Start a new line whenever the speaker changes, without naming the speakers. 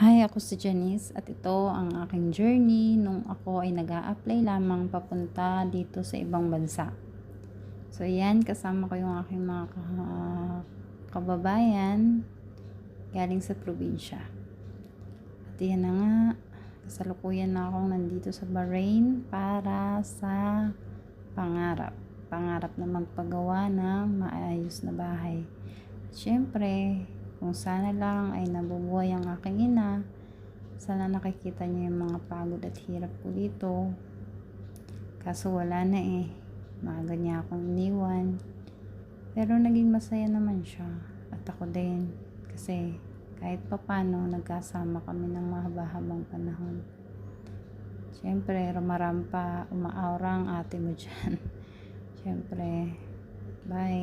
Hi, ako si Janice at ito ang aking journey nung ako ay nag apply lamang papunta dito sa ibang bansa. So yan, kasama ko yung aking mga ka- kababayan galing sa probinsya. At yan na nga, kasalukuyan na akong nandito sa Bahrain para sa pangarap. Pangarap na magpagawa ng maayos na bahay. At syempre, kung sana lang ay nabubuhay ang aking ina, sana nakikita niya yung mga pagod at hirap ko dito. Kaso wala na eh. Maaga niya akong iniwan. Pero naging masaya naman siya. At ako din. Kasi kahit papano nagkasama kami ng mahaba-habang panahon. Siyempre, rumarampa, umaaura ang ate mo dyan. Siyempre, bye.